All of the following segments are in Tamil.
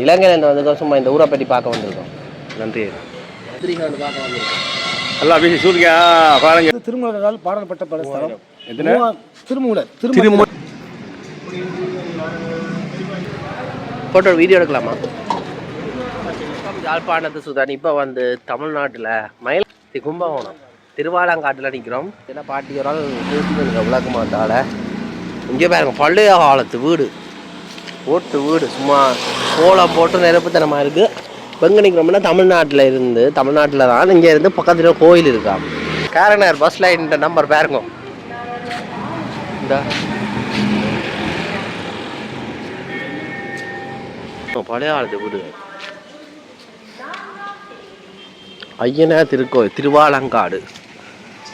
இலங்கையிலேருந்து வந்திருக்கோம் சும்மா இந்த ஊரை பற்றி பார்க்க வந்திருக்கோம். நன்றி. நல்லா பேசி சூரியா பாருங்க. திருமூலரால் பாடல்பட்ட பல ஸ்தலம்? திருமூலர் திருமூ- ஃபோட்டோ வீடியோ எடுக்கலாமா? யாழ்ப்பாணத்து சுதான் இப்போ வந்து தமிழ்நாட்டில் மயிலாடுதுறை கும்பகோணம் திருவாலங்காட்டில் நிற்கிறோம் ஏன்னா பாட்டி ஒரு ஆள் பேசிட்டு விளக்க மாட்டால இங்கே பாருங்க பழைய காலத்து வீடு. ஓட்டு வீடு சும்மா கோலம் போட்டு நெருப்புத்தனமாக இருக்குது இப்போ எங்கே நிற்கிறோம்னா தமிழ்நாட்டில் இருந்து தமிழ்நாட்டில் தான் இங்கே இருந்து பக்கத்தில் கோயில் இருக்கா? கேரனர் பஸ் லைன் நம்பர் பாருங்க. இந்த. பழைய ஆளுது வீடு. ஐயனா திருக்கோயில் திருவாலங்காடு.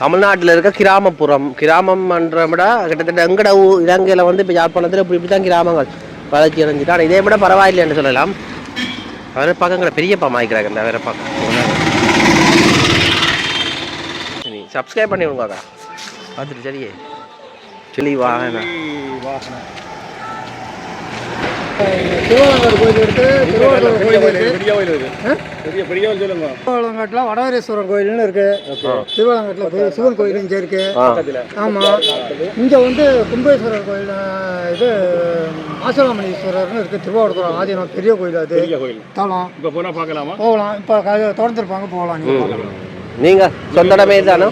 தமிழ்நாட்டில் இருக்க கிராமப்புறம் கிராமம்ன்ற விட கிட்டத்தட்ட எங்கட இலங்கையில் வந்து இப்போ யாழ்ப்பாணத்தில் இப்படி இப்படி தான் கிராமங்கள். வளர்ச்சி அடைஞ்சிட்டு ஆனால் இதை விட பரவாயில்லைன்னு சொல்லலாம். வேறு பக்கங்களை பெரியப்பா மாய்க்கிறாங்க இந்த வேறு பக்கம். சரி சப்ஸ்கிரைப் பண்ணி விடுங்க பார்த்துட்டு சரியே. சொல்லி வாங்க திருவாலங்காடு கோயில் இருக்கு திருவாரூர் பெரிய கோயில் இருக்கு. பெரிய கோயில் இருக்கு. பெரிய பெரிய கோயில் சொல்லுங்க. திருவாலங்காட்டில் வடவரேஸ்வரர் கோயில்னு இருக்கு. திருவாலங்காட்டில் சிவன் கோயில் இங்கே இருக்கு. ஆ. ஆமாம் இங்கே வந்து கும்பேஸ்வரர் கோயில் இது மாசலாமணீஸ்வரர்னு இருக்கு. திருவாவூர் ஆதீனம் பெரிய கோயில் அது. பெரிய கோயில். தலம். இப்போ போனா பார்க்கலாமா? போகலாம். இப்போ திறந்துருப்பாங்க போகலாம் நீங்கள் நீங்கள் சொந்த இடமே தானே?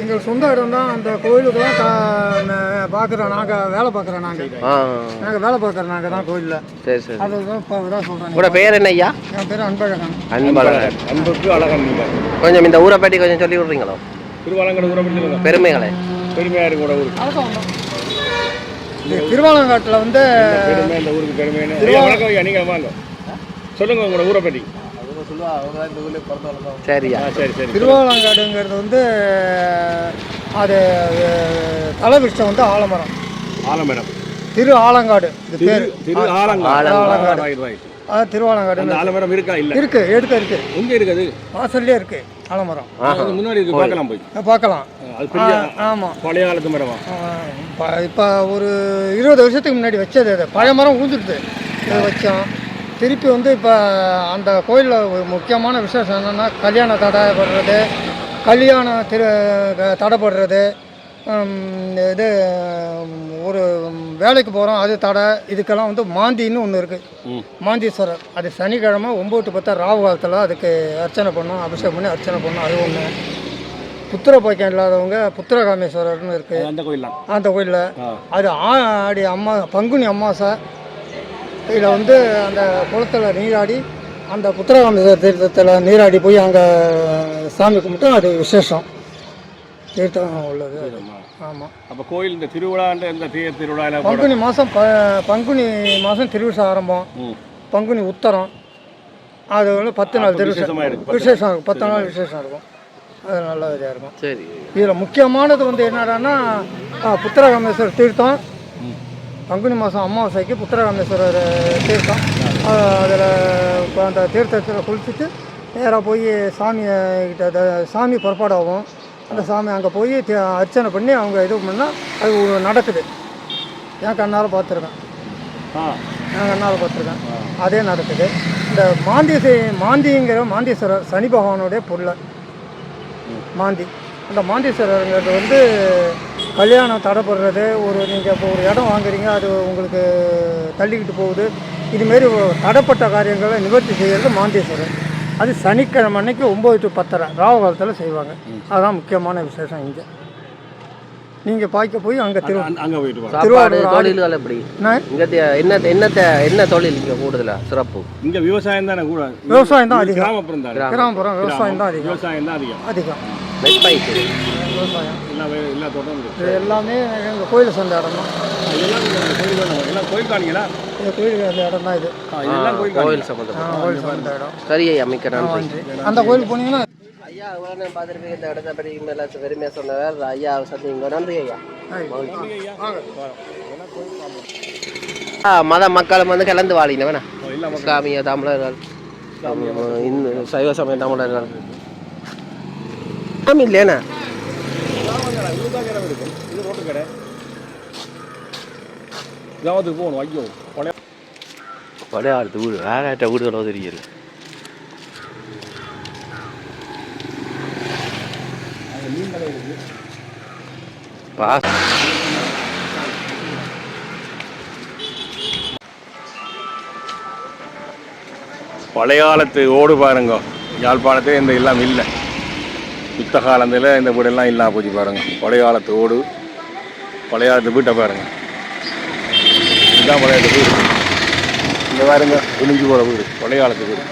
எங்கள் சொந்த இடம் தான் அந்த கோயிலுக்கெல்லாம் பார்க்குறோம் நாங்கள் வேலை பார்க்குறோம் நாங்கள் ஆ. நாங்கள் வேலை பார்க்குறோம் நாங்கள் தான் கோயிலில். சரி சரி. அதுதான் தான் சொல்கிறேன் உங்களோட பேர் என்ன ஐயா? என் பேர் அன்பழகன். அன்பழகன். அன்புக்கு அழகன் நீங்க. கொஞ்சம் இந்த ஊரை பற்றி கொஞ்சம் சொல்லி விட்றீங்களோ திருவாலங்கட ஊரை பற்றி பெருமைகளே. பெருமையா இருக்கு கூட ஊருக்கு. அதுதான் வந்தோம் இந்த திருவாலங்காட்டில் வந்து பெருமை இந்த ஊருக்கு பெருமைன்னு. ஐயா வணக்கம் ஐயா நீங்க வாங்க. சொல்லுங்க உங்களோட ஊரை பற்றி. சரியா. ஆ சரி சரி திருவாலங்காடுங்கிறது வந்து அது தலைவிருஷம் வந்து ஆலமரம். ஆலமரம். திரு ஆலங்காடு இது பேர். திரு ஆலங்காடு. ரைட் அது திருவாலங்காடு. அந்த ஆலமரம் இருக்கா இல்ல? இருக்கு எடுக்க இருக்கு. எங்க இருக்குது? வாசல்லே இருக்கு ஆலமரம். அது முன்னாடி இருக்கு பார்க்கலாம் போய். பார்க்கலாம். ஆமாம் பழைய காலத்து மரமா? இப்போ ஒரு இருபது வருஷத்துக்கு முன்னாடி வச்சது அது. பழைய மரம் இதை வச்சோம். திருப்பி வந்து இப்போ அந்த கோயிலில் ஒரு முக்கியமான விசேஷம் என்னென்னா கல்யாண தடைப்படுறது கல்யாணம் திரு தடைப்படுறது இது ஒரு வேலைக்கு போகிறோம் அது தடை இதுக்கெல்லாம் வந்து மாந்தின்னு ஒன்று இருக்குது. மாந்தீஸ்வரர். அது சனிக்கிழமை ஒம்பது டு பத்தா ராவு காலத்தில் அதுக்கு அர்ச்சனை பண்ணோம் அபிஷேகம் பண்ணி அர்ச்சனை பண்ணோம் அது ஒன்று புத்திர பாக்கியம் இல்லாதவங்க புத்திரகாமேஸ்வரர்னு இருக்குது அந்த கோயில் தான் அந்த கோயிலில். ஆ. அது ஆடி அம்மா பங்குனி அமாவாசை இதில் வந்து அந்த குளத்தில் நீராடி அந்த புத்திரகாமேஸ்வரர் தீர்த்தத்தில் நீராடி போய் அங்கே சாமி கும்பிட்டு அது விசேஷம். தீர்த்தம் உள்ளது ஆமாம் அப்ப கோயில் இந்த திருவிழான்ற இந்த தேர் திருவிழா பங்குனி மாதம் ப பங்குனி மாதம் திருவிழா ஆரம்பம். பங்குனி உத்தரம். அது வந்து பத்து நாள் அப்ப விசேஷமா இருக்கும் பத்து நாள் விசேஷம் இருக்கும். அது நல்ல இதாக இருக்கும். சரி. இதில் முக்கியமானது வந்து என்னடான்னா புத்திரகாமேஸ்வரர் தீர்த்தம். பங்குனி மாதம் அமாவாசைக்கு புத்திரகாமேஸ்வரர் தீர்த்தம். அதில் அந்த தீர்த்தத்தில் குளிச்சுட்டு நேராக போய் சாமியை கிட்ட சாமி புறப்பாடு ஆகும் அந்த சாமி அங்கே போய் அர்ச்சனை பண்ணி அவங்க இது பண்ணால் அது நடக்குது. என் கண்ணால் பார்த்துருக்கேன் ஆ. நான் கண்ணால் பார்த்துருக்கேன் அதே நடக்குது. இந்த மாந்தி மாந்திங்கிற மாந்தீஸ்வரர் சனி பகவானுடைய பொருளை. மாந்தி. அந்த மாந்தீஸ்வரருங்கிறது வந்து கல்யாணம் தடைப்படுறது ஒரு நீங்கள் இப்போ ஒரு இடம் வாங்குறீங்க அது உங்களுக்கு தள்ளிக்கிட்டு போகுது. இதுமாரி தடைப்பட்ட காரியங்களை நிவர்த்தி செய்கிறது மாந்தீஸ்வரர் அது சனிக்கிழமை அன்னைக்கு ஒம்பது டு பத்தரை ராவு காலத்தில் செய்வாங்க. அதுதான் முக்கியமான விசேஷம் இங்கே. நீங்கள் பார்க்க போய் அங்கே திரு அங்க- போயிட்டு திருவாரூர் தொழில்கள் எப்படி? என்ன? இங்கே என்ன என்னத்தை என்ன தொழில் இங்கே கூடுதலா? சிறப்பு. இங்க விவசாயம் தானே கூட. விவசாயம் தான் அதிகம். கிராமப்புறம் தானே. கிராமப்புறம் விவசாயம் தான் அதிகம். விவசாயம் தான் அதிகம். அதிகம். விவசாயம். எல்லா வே- எல்லா இது எல்லாமே எங்கள் கோயிலை சேர்ந்த இடம் தான். இதெல்லாம் இந்த கோயில் தானே. எல்லாம் கோயில் காணிங்களா இந்த கோயிலுக்கு அந்த இடம் தான் இது. ஆ, இதெல்லாம் கோயில் காணி கோயில் சம்மந்தம் ஆ, கோயில் சேர்ந்த இடம். சரி ஐயா மிக்க நன்றி நன்றி. அந்த கோயிலுக்கு போனீங்கன்னா ஐயா இவ்வளோ நேரம் பார்த்துருப்பீங்க இந்த இடத்த பற்றி மேலே பெருமையாக சொன்னவர் ஐயா சந்திங்க நன்றி ஐயா. ஆ, மத மக்களும் வந்து கலந்து வாழின வேணா எல்லாம் இஸ்லாமிய தமிழர்கள் இந்து சைவ சமய தமிழர்கள். சாமி இல்லையாண்ணா இதுதான் இடம் இருக்கு. இது ரோட்டு கடை. கிராமத்துக்கு போகணும். ஐயோ பழைய பழையாளத்து வீடு வேற வீடுகளோ தெரியல பா. பழைய காலத்து ஓடு பாருங்க. யாழ்ப்பாணத்தில் இந்த எல்லாம் இல்லை. யுத்த காலத்தில் இந்த வீடெல்லாம் இல்லாம போச்சு பாருங்க. பழைய காலத்து ஓடு பழைய காலத்து வீட்டை பாருங்க. இதுதான் பழைய வீடு. இந்த பாருங்க குனிஞ்சு போகிற வீடு பழைய காலத்து வீடு.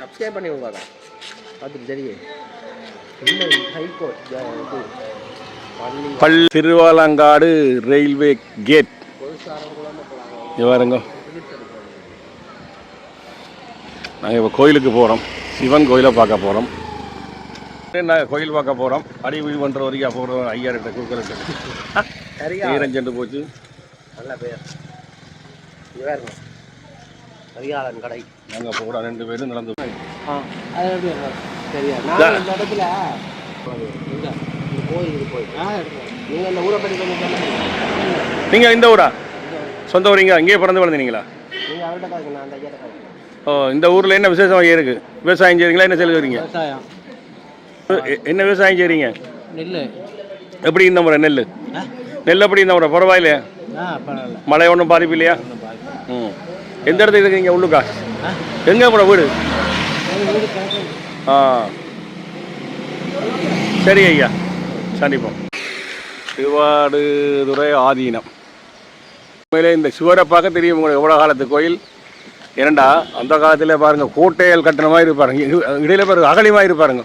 சப்ஸ்கிரைப் பண்ணி விடுவாங்க பார்த்துட்டு பள்ளி. பல் திருவாலங்காடு ரயில்வே கேட். இது பாருங்க. நாங்கள் இப்போ கோயிலுக்கு போகிறோம் சிவன் கோயிலை பார்க்க போகிறோம் நாங்கள் கோயில் பார்க்க போகிறோம் அடி வீடு பண்ணுற வரைக்கும் போகிறோம் சரியா? ஈரம் சென்று போச்சு. நல்ல பேர். இருக்கும் கரிகாலன் கடை. நாங்கள் போகிறோம் ரெண்டு பேரும் நடந்து ஆ அது எப்படி இருக்கும்? சரியா. நான் இந்த இடத்துல போய் நீங்கள் இந்த ஊரை பற்றி கொஞ்சம் சொல்லுங்க. நீங்கள் இந்த ஊரா? சொந்த ஊர் இங்கே இங்கேயே பிறந்து வளர்ந்தீங்களா? நீங்கள் அவர்கிட்ட நான் அந்த காய்க்கு ஓ இந்த ஊரில் என்ன விசேஷம் இருக்கு? விவசாயம் செய்கிறீங்களா என்ன வரீங்க விவசாயம். என்ன விவசாயம் செய்கிறீங்க நெல் எப்படி இந்த முறை நெல் நெல் எப்படி இந்த முறை? பரவாயில்லையா? மழை ஒன்றும் பாதிப்பு இல்லையா ம். எந்த இடத்துல இருக்கீங்க உள்ளுக்கா? எங்கே கூட வீடு? ஆ. சரி ஐயா சந்திப்போம். திருவாடுதுறை ஆதீனம். உண்மையிலே இந்த சிவரை பார்க்க தெரியும் உங்களுக்கு எவ்வளோ காலத்து கோயில்? ஏனண்டா அந்த காலத்தில் பாருங்க கோட்டையல் கட்டின மாதிரி இருப்பாருங்க இடையில பாருங்க அகலிமாக இருப்பாருங்க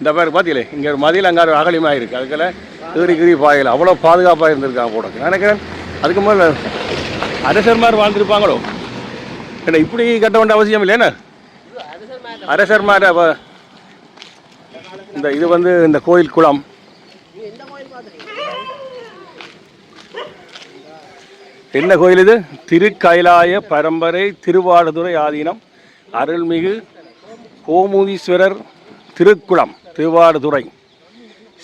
இந்த பேர் பார்த்தீங்களே இங்கே ஒரு மதியில் அங்கே அகலிமாக இருக்குது அதுக்குள்ள கீறி கீறி பாயல. அவ்வளோ பாதுகாப்பாக இருந்திருக்காங்க போட நான் நினைக்கிறேன் அதுக்கு முதல்ல அரசர் மாதிரி வாழ்ந்துருப்பாங்களோ? ஏன்னா இப்படி கட்ட வேண்டிய அவசியம் இல்லைண்ணே அரசர் மாதிரி இந்த இது வந்து இந்த கோயில் குளம். என்ன கோயில் இது? திருக்கைலாய பரம்பரை திருவாடுதுறை ஆதீனம் அருள்மிகு கோமுதீஸ்வரர் திருக்குளம் திருவாடுதுறை.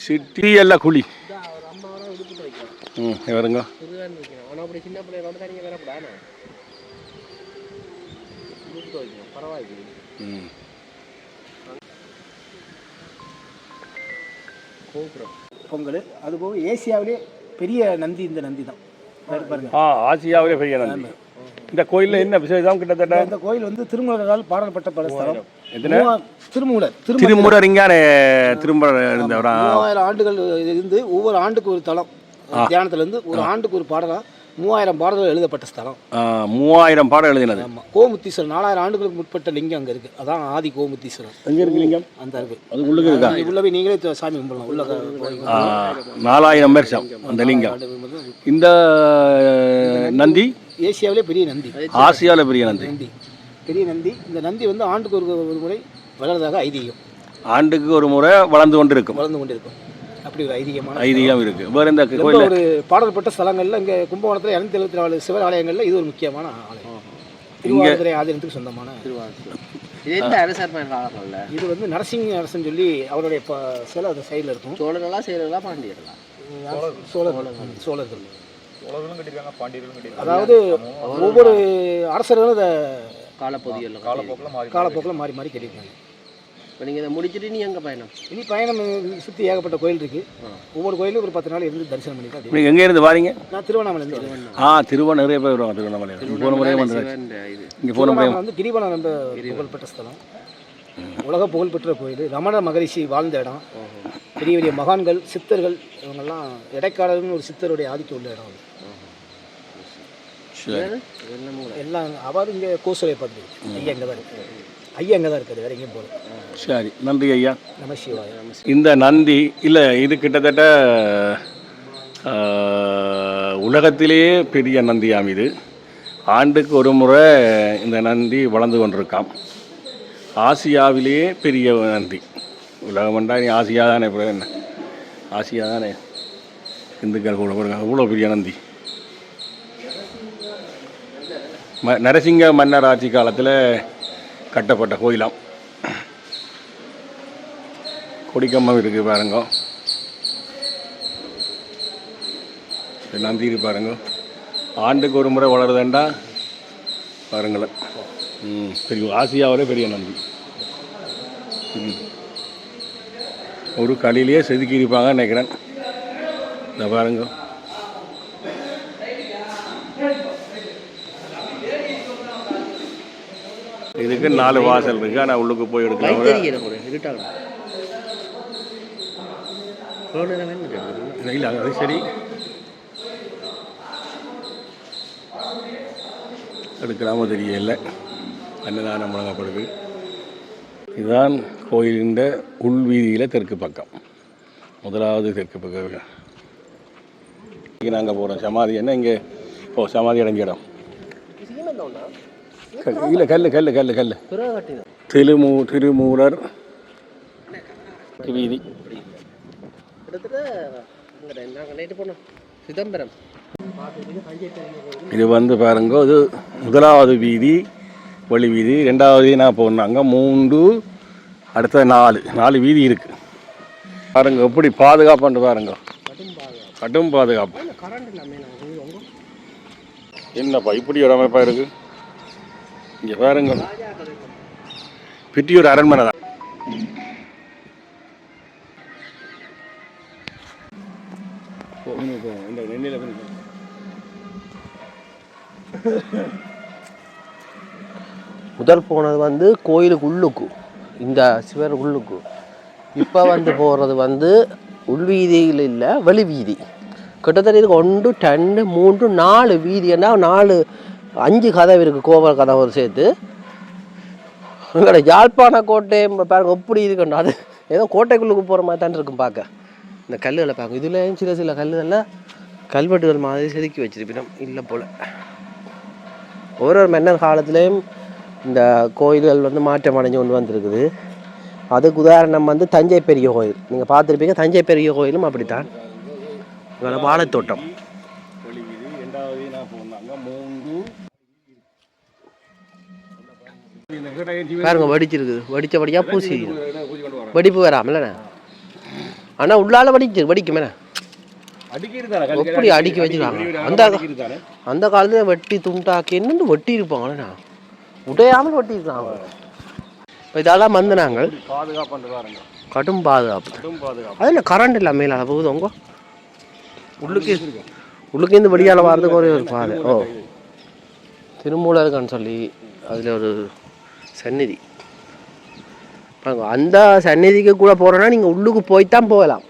சிட்டியல்ல குழி. ம் வருங்க. பொங்கல். அதுபோக ஏசியாவிலே பெரிய நந்தி இந்த நந்தி தான். ஆ ஆசியாவிலே பெரிய நந்தி. இந்த கோயிலில் என்ன விசேஷம் கிட்டத்தட்ட? இந்த கோயில் வந்து திருமூலரால் பாடல்பட்ட பல ஸ்தலம். திருமூலர் திருமூலர் இங்கானே திருமுறர் இருந்தவரா மூவாயிரம் ஆண்டுகள் இருந்து ஒவ்வொரு ஆண்டுக்கு ஒரு தலம். தியானத்துல இருந்து ஒரு ஆண்டுக்கு ஒரு பாடலா மூவாயிரம் பாடல்கள் எழுதப்பட்ட ஸ்தலம். மூவாயிரம் பாடம் எழுதினது. ஆமா. கோமுத்தீஸ்வரர் நாலாயிரம் ஆண்டுகளுக்கு முற்பட்ட லிங்கம் அங்க இருக்கு. அதான் ஆதி கோமுத்தீஸ்வரர். எங்கே இருக்கு லிங்கம்? அந்த இருக்கு அது உள்ளுக்கு இருக்கா? உள்ள போய் நீங்களே சாமி கும்பிடலாம். உள்ள நாலாயிரம் வருஷம் அந்த லிங்கம். இந்த நந்தி ஏசியாவிலே பெரிய நந்தி. ஆசியாவில் பெரிய நந்தி. நந்தி. பெரிய நந்தி. இந்த நந்தி வந்து ஆண்டுக்கு ஒரு ஒரு முறை வளர்றதாக ஐதீகம். ஆண்டுக்கு ஒரு முறை வளர்ந்து கொண்டு இருக்கும் வளர்ந்து கொண்டிருக்கும். அப்படி ஒரு ஐதீகமான ஐதீகம் இருக்கு. வேற இந்த கோயில் ஒரு பாடல்பட்ட ஸ்தலங்கள்ல இங்க கும்பகோணத்துல இரநூத்தி எழுபத்தி நாலு சிவன் ஆலயங்கள்ல இது ஒரு முக்கியமான ஆலயம். திருவாரூரை ஆதீனத்துக்கு சொந்தமான காலங்கள்ல இது வந்து நரசிங்க அரசன் சொல்லி அவருடைய சிலை அந்த சைடில் இருக்கும். சோழர்களா சேரர்களா பாண்டியர்களா? சோழர் சோழர்கள் அதாவது ஒவ்வொரு அரசர்களும் இதை காலப்பகுதியில் காலப்போக்கில் மாறி மாறி கட்டியிருக்காங்க. இப்போ நீங்கள் இதை முடிச்சுட்டு நீ எங்கே பயணம்? இனி பயணம் சுற்றி ஏகப்பட்ட கோயில் இருக்கு. ஒவ்வொரு கோயிலும் ஒரு பத்து நாள் இருந்து தரிசனம் பண்ணிட்டு நீங்கள் எங்கே இருந்து வாரீங்க? நான் வரேன் ஆ திருவண்ண நிறைய பேர் வருவாங்க திருவண்ணாமலை போன முறையே வந்து சிவன் இது. இங்கே போன முறையே திருவண்ணாமலை வந்து கிரிவலம் ரொம்ப புகழ்பெற்ற ஸ்தலம். உலக புகழ்பெற்ற கோயில். ரமண மகரிஷி வாழ்ந்த இடம். பெரிய பெரிய மகான்கள் சித்தர்கள் இவங்கெல்லாம் இடைக்காலர்னு ஒரு சித்தருடைய ஆதிக்கம் உள்ள இடம் எல்லாம் அவர் இங்கே கோசுரை பார்த்து ஐயா இங்கே தான் இருக்கு. ஐயா இங்கே தான் இருக்காது வேற எங்கேயும் போகல. சரி நன்றி ஐயா. இந்த நந்தி இல்லை இது கிட்டத்தட்ட உலகத்திலேயே பெரிய நந்தியாம் இது. ஆண்டுக்கு ஒரு முறை இந்த நந்தி வளர்ந்து கொண்டிருக்காம். ஆசியாவிலேயே பெரிய நந்தி. உலகம் என்றா நீ ஆசியா தானே அப்புறம் என்ன? ஆசியா தானே? இந்துக்கள் கூட அவ்வளோ பெரிய நந்தி. ம நரசிங்க மன்னர் ஆட்சி காலத்தில் கட்டப்பட்ட கோயிலாம். கொடிக்கம்பம் இருக்குது பாருங்க. நந்தி பாருங்க. ஆண்டுக்கு ஒரு முறை வளருதுண்டா? பாருங்களேன். ம் பெரிய ஆசியாவிலே பெரிய நந்தி ம். ஒரு களிலேயே செதுக்கி இருப்பாங்க நினைக்கிறேன். இந்த பாருங்க. இதுக்கு நாலு வாசல் இருக்கு. ஆனால் உள்ளுக்கு போய் எடுக்கலாம் வைத்தறிக்கிற கூட இருட்டாகும் எவ்வளோ நேரம் வேணும் இல்லை அது சரி. எடுக்கலாமோ தெரியல அன்னதானம் வழங்கப்படுது. இதுதான் கோயிலின் உள்வீதியில் தெற்கு பக்கம். முதலாவது தெற்கு பக்கம். இங்கே நாங்கள் போகிறோம் சமாதி என்ன இங்கே? ஓ சமாதி அடைஞ்ச இடம். இல்லை கல் கல் கல் கல் திருமூ திருமூலர். வீதி. கிட்டத்தட்ட நாங்கள் நைட்டு போனோம். சிதம்பரம். இது வந்து பாருங்க இது முதலாவது வீதி வழி வீதி. ரெண்டாவது நான் போனாங்க மூன்று அடுத்த நாலு நாலு வீதி இருக்கு. பாருங்க எப்படி பாதுகாப்புன்னு பாருங்க. கடும் பாதுகாப்பு. என்னப்பா இப்படி ஒரு அமைப்பா இருக்கு? இங்க பாருங்க. பிட்டியூர் அரண்மனை தான். இந்த நெண்ணில முதல் போனது வந்து கோயிலுக்கு உள்ளுக்கு இந்த சிவர் உள்ளுக்கு. இப்போ வந்து போகிறது வந்து உள்வீதியில் இல்லை வெளி வீதி. கிட்டத்தட்ட இதுக்கு ஒன்று ரெண்டு மூன்று நாலு வீதின்னா நாலு அஞ்சு கதவு இருக்குது கோபுர கதவு சேர்த்து. எங்களோட யாழ்ப்பாண கோட்டை பாருங்கள் எப்படி இருக்குன்னா அது ஏதோ கோட்டைக்குள்ளுக்கு போகிற மாதிரி தான் இருக்கும் பார்க்க இந்த கல்லுகளை பார்க்கும். இதுலேயும் சில சில கல்லுகளில் கல்வெட்டுகள் மாதிரி செதுக்கி வச்சிருப்பினோம் இல்லை போல். ஒரு ஒரு மன்னர் காலத்துலேயும் இந்த கோயில்கள் வந்து மாற்றம் அடைஞ்சு கொண்டு வந்திருக்குது. அதுக்கு உதாரணம் வந்து தஞ்சை பெரிய கோயில். நீங்கள் பார்த்துருப்பீங்க தஞ்சை பெரிய கோயிலும் அப்படித்தான். இங்கே வாழைத்தோட்டம். பாருங்க வடிச்சிருக்குது. வடிச்சபடியாக பூசி வடிப்பு கொண்டு வெடிப்பு வராமலண்ணே ஆனால் உள்ளால வடிச்சு அடிக்கி இருந்தானே எப்படி அடுக்கி வச்சிருக்காங்க? அந்த- அந்த காலத்தில் வெட்டி துண்டாக்கி என்னென்னு வெட்டி இருப்பாங்களேண்ணா உடையாமல் வெட்டி இருக்காங்க இப்போ இதெல்லாம் வந்து நாங்கள் கடும் பாதுகாப்பு. கடும் பாதுகாப்பு. அது என்ன கரண்ட் இல்லை மேலே போகுது உங்க உள்ளுக்கு உள்ளுக்கு இருந்து வெளியால் வர்றதுக்கு ஒரே ஒரு பாதை. ஓ. திருமூலருக்கான்னு சொல்லி அதில் ஒரு சந்நிதி. அந்த சந்நிதிக்கு கூட போகிறோன்னா நீங்கள் உள்ளுக்கு போய் தான் போகலாம்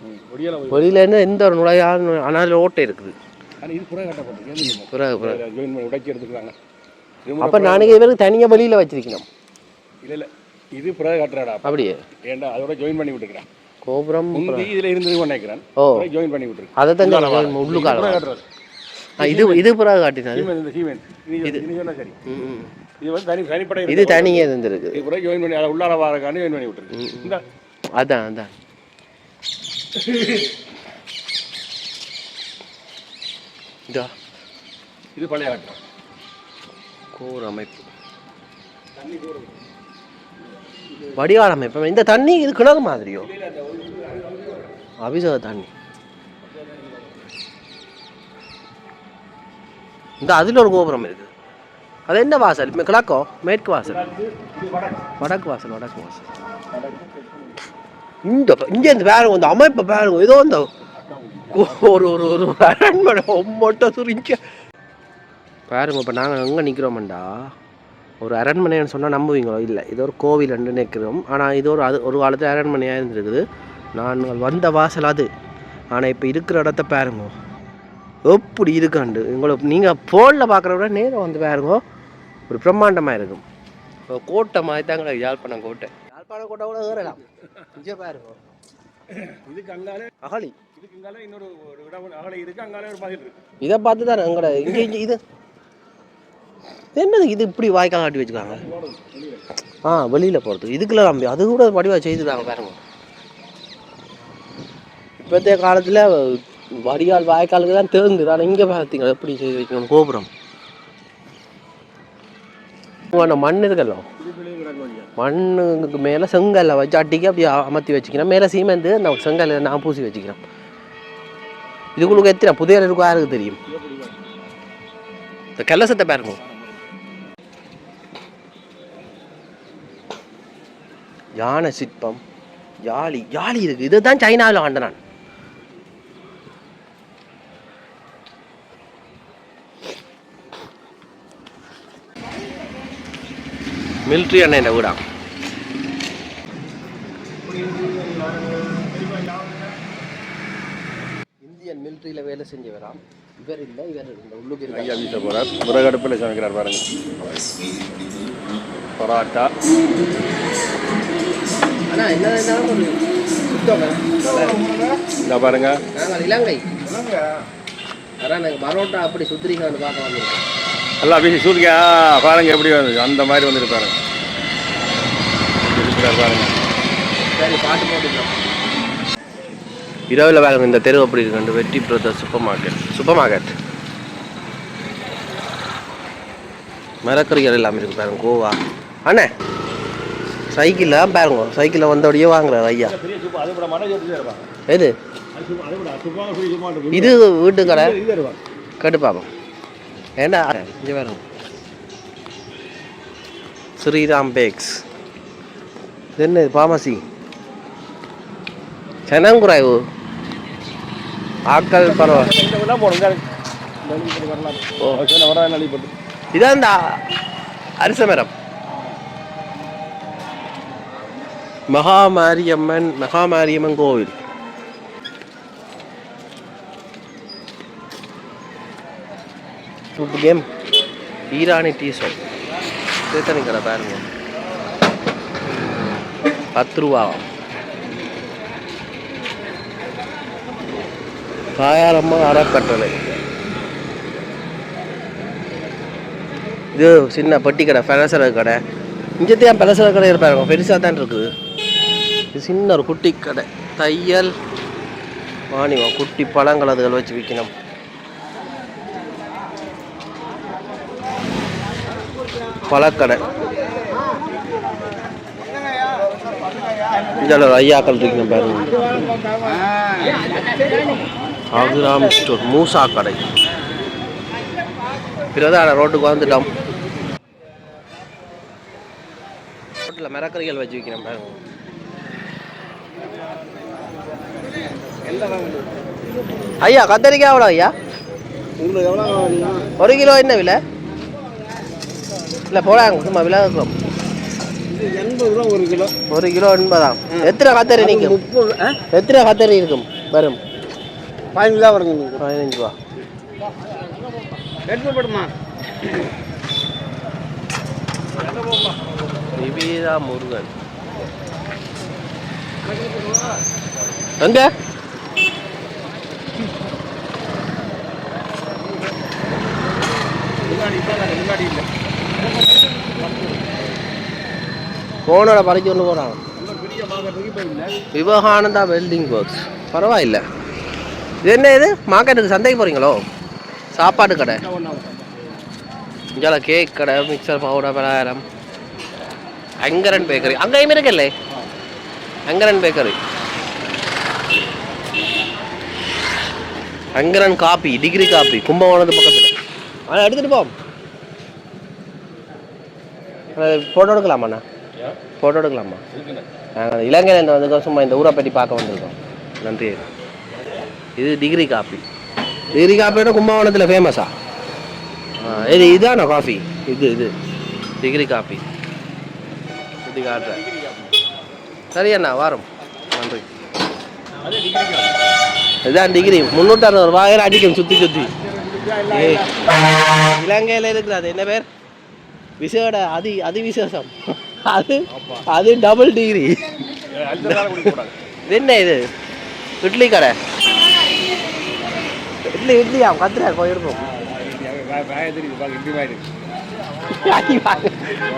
வெளியிலேருந்து எந்த ஒரு நுழையாத ஆனால் ஓட்டை இருக்குது. அப்போ நாளைக்கு இவருக்கு தனியாக வெளியில் வச்சிருக்கணும். இல்லை இல்லை இது புற கட்டுறாடா அப்படியே. ஏன்டா அதோட ஜாயின் பண்ணி விட்டுருக்கிறேன் கோபுரம் முந்தி இதில் இருந்தது நினைக்கிறேன். ஓ. ஜாயின் பண்ணி விட்டுருக்கு. அதை தான் ஆ, இது இது இந்த சீமெண்ட் இது சரி. இது வந்து தனி தனிப்படை இது தனியாக இருந்திருக்கு. இது புற ஜாயின் பண்ணி உள்ளார வாரக்கான்னு ஜாயின் பண்ணி விட்டுருக்கு. அதான் அதான். இதா இது பழைய கட்டம் கோர் அமைப்பு. வடிகால் அமைப்பு. இந்த தண்ணி இது கிணறு மாதிரியோ? அபிஷேக தண்ணி. இந்த அதில் ஒரு கோபுரம் இருக்கு. அது என்ன வாசல்? கிழக்கோ? மேற்கு வாசல்? வடக்கு வாசல் வடக்கு வாசல். இந்த இங்கே இந்த பாருங்க இந்த அமைப்பை பாருங்க ஏதோ இந்த ஒரு ஒரு ஒரு அரண்மனை மட்டும் சுரிஞ்ச பாருங்க இப்போ நாங்கள் எங்கே நிற்கிறோம்டா ஒரு அரண்மனைன்னு சொன்னால் நம்புவீங்களோ? இல்லை இது ஒரு கோவில் என்று நிற்கிறோம் ஆனால் இது ஒரு அது ஒரு காலத்தில் அரண்மனையாக இருந்திருக்குது. நான் வந்த வாசல் அது. ஆனால் இப்போ இருக்கிற இடத்த பாருங்க. எப்படி இருக்காண்டு உங்களுக்கு நீங்கள் ஃபோனில் பார்க்குற விட நேரம் வந்து பாருங்க. ஒரு பிரம்மாண்டமாக இருக்கும். கோட்டை மாதிரி தான் கிடையாது யாழ்ப்பாணம் கோட்டை. யாழ்ப்பாணம் கோட்டை கூட ஏறலாம். இங்கே பாருங்க இதுக்கு அங்காலே அகலி. இதுக்கு இங்கால இன்னொரு ஒரு இடம் அகலை. இருக்கு அங்காலே ஒரு மதில் இருக்கு. இதை பார்த்து தான் எங்கட இங்கே இங்கே இது. என்னது இது இப்படி வாய்க்கால் காட்டி வச்சுக்காங்க ஆ வெளியில் போகிறதுக்கு இதுக்குள்ள நம்பி அது கூட வடிவாக செய்துட்டாங்க பாருங்க. இப்போத்தைய காலத்தில் வடிகால் வாய்க்காலுக்கு தான் தேங்குது. ஆனால் இங்கே பார்த்தீங்களா எப்படி செய்து வைக்கணும்? கோபுரம். உங்க மண் இருக்கല്ലോ மண்ணுக்கு மேலே செங்கல்லை வச்சு அட்டிக்கு அப்படி அமர்த்தி வச்சுக்கிறேன். மேலே சீமெந்து நான் செங்கல்ல நான் பூசி வச்சுக்கிறேன். இதுக்குள்ளுக்கு எத்தனை? புதையல் இருக்கும் யாருக்கு தெரியும்? இந்த கலசத்தை பாருங்க. யானை சிற்பம் யாழி யாழி இருக்குது இதுதான் சைனாவில் ஆண்டனான். அண்ணன் இந்த வீடா? இந்தியன் மிலிட்ரியில் வேலை செஞ்சவராம் இவர் இல்லை இவர் இந்த இருக்காங்க. ஐயா வீச போகிறார் விறகு அடுப்பில் சமைக்கிறார் பாருங்க. பரோட்டா. ஆனா என்ன ஒரு சுத்தம். இந்த பாருங்க. நாங்கள் இலங்கை. அதான் நாங்கள் பரோட்டா அப்படி சுத்திரிக்கான்னு பார்க்க வந்திருக்கோம். எல்லாம் வீசி சூரிய பாருங்க எப்படி வந்து அந்த மாதிரி வந்துட்டு பாருங்க. இருக்கிறார் பாருங்க. சரி பாட்டு போட்டுக்கலாம். இரவில் வேலை இந்த தெரு அப்படி இருக்கு. Vetri brother super market super market மரக்கறிகள் எல்லாமே இருக்கு பாருங்க கோவா. அண்ணே சைக்கிளில் பாருங்க. சைக்கிளில் வந்தபடியே வாங்குறாரு ஐயா. எது? இது வீட்டு கடை கேட்டு பார்ப்போம் ஏண்டா? இங்கே பாருங்க. ஸ்ரீராம் பேக்ஸ். இது என்ன பாமசி செனங்குறாய்வு ஆட்கள் பரவாயில்ல இதான் இந்த அரிச மரம். மகாமாரியம்மன் மகாமாரியம்மன் கோவில். Super game Irani tea shop சேத்தனி கடை பாருங்க. பத்து ரூபா. தாயாரம்மா அறக்கட்டளை. இது சின்ன பெட்டி கடை பெலசர கடை. இங்கத்தையும் பெலசர கடை இருப்பாருங்க பெருசாக தான் இருக்குது. இது சின்ன ஒரு குட்டி கடை. தையல் வாணிவம் குட்டி பழங்கள் அதுகள் வச்சு விற்கணும். பழக்கடை. இதில் ஒரு ஐயாக்கள் இருக்கணும் பாருங்க. அகுராம் ஸ்டோர் மூசா கடை. பிரதான ரோட்டுக்கு வந்துட்டோம். ரோட்டில் மிரக்கறிகள் வச்சு விற்கிறேன் பாருங்க. ஐயா கத்தரிக்காய் எவ்வளோ ஐயா? ஒரு கிலோ என்ன விலை? இல்லை போடாங்க சும்மா விலை இருக்கும் எண்பது ரூபா ஒரு கிலோ ஒரு கிலோ எண்பதாம். எத்தனை கத்தரி நிற்கும் முப்பது ஆ எத்தனை கத்தரி இருக்கும்? வரும். பதினஞ்சு தான் வருங்க நீங்கள் பதினஞ்சு ரூபா. நிவேதா முருகன். எங்க? போனோட பறிச்சு ஒன்று போறாங்க. விவேகானந்தா வெல்டிங் ஒர்க்ஸ் பரவாயில்ல. இது என்ன இது? மார்க்கெட்டுக்கு சந்தைக்கு போகிறீங்களோ சாப்பாடு கடை. இங்கே கேக் கடை மிக்சர் பவுடர் பலகாரம். அங்கரன் பேக்கரி அங்கேயும் இருக்கல்லே. Angaran bakery Angaran coffee degree coffee கும்பகோணத்து பக்கத்தில். ஆனால் எடுத்துகிட்டு போம் ஃபோட்டோ எடுக்கலாமாண்ணா? ஃபோட்டோ எடுக்கலாமா? நாங்கள் இலங்கையில் இந்த வந்து சும்மா இந்த ஊரை பற்றி பார்க்க வந்திருக்கோம். நன்றி. இது டிகிரி காப்பி டிகிரி காப்பியோட கும்பகோணத்தில் ஃபேமஸா இது இதானா காஃபி இது இது. டிகிரி காப்பி இது காட்டுறேன். சரி அண்ணா வாரம். நன்றி. இதான் டிகிரி முந்நூற்றி அறுபது ரூபாயிரம் அடிக்கும் சுற்றி சுற்றி இலங்கையில் இருக்குது அது என்ன பேர்? விசேட அதி அதி விசேஷம் அது அது டபுள் டிகிரி என்ன இது? இட்லி கடை. இட்லி இட்லியா கத்துறா போயிருப்போம்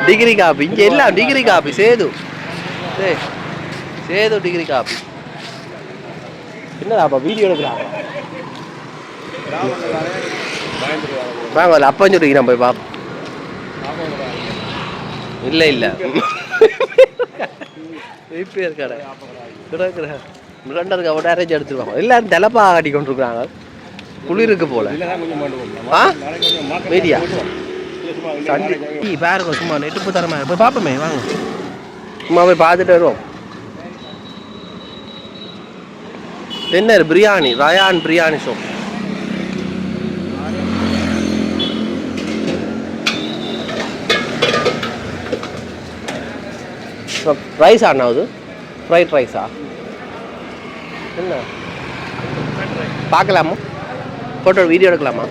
டிகிரி காப்பி இங்கே எல்லாம் degree coffee Sethu. Sethu degree coffee என்னடா அப்போ வீடியோ எடுக்கிறாங்க வாங்க நம்ம சொல்லிக்கிறேன் போய் பாப்போம். இல்லை இல்லை. ரிப்பேர் கடை கிடக்குற மிரண்டருக்கு அரேஞ்ச் எடுத்துருவாங்க எல்லாம் தலைப்பா ஆடி கொண்டிருக்கிறாங்க குளிருக்கு போல. ஆ? மீடியா. சந்தி டீ பாருங்க சும்மா நெட்டுப்பு தரமா போய் பார்ப்போமே வாங்க. சும்மா போய் பார்த்துட்டு வருவோம். என்ன biryani? Rayon biryani shop rice ஆனாவது ஃப்ரைட் ரைஸா என்ன? பார்க்கலாமா? ஃபோட்டோ வீடியோ எடுக்கலாமா?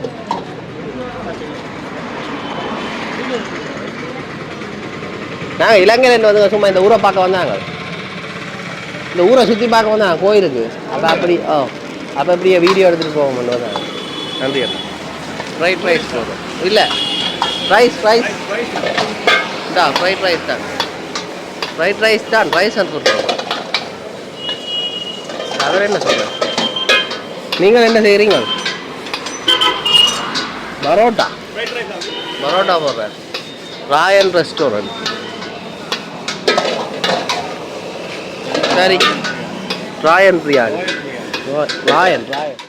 நாங்கள் இலங்கையிலேருந்து வந்து சும்மா இந்த ஊரை பார்க்க வந்தாங்க. இந்த ஊரை சுற்றி பார்க்க வந்தாங்க கோயிலுக்கு. அப்போ அப்படி ஓ அப்போ அப்படியே வீடியோ எடுத்துகிட்டு போவோம் வந்தாங்க நன்றி அண்ணா. ஃப்ரைட் ரைஸ் போதும். இல்லை. ரைஸ் ரைஸ் இந்தா ஃப்ரைட் ரைஸ் தான். ஃப்ரைட் ரைஸ் தான் ரைஸ் அனுப்பி கொடுத்துருவோம் அவர் என்ன சொல்கிறேன் நீங்கள் என்ன செய்கிறீங்க? பரோட்டா. பரோட்டா போடுறேன். ராயல் ரெஸ்டாரண்ட் சரி. ராயன் பிரியாணி ராயன் ராயன்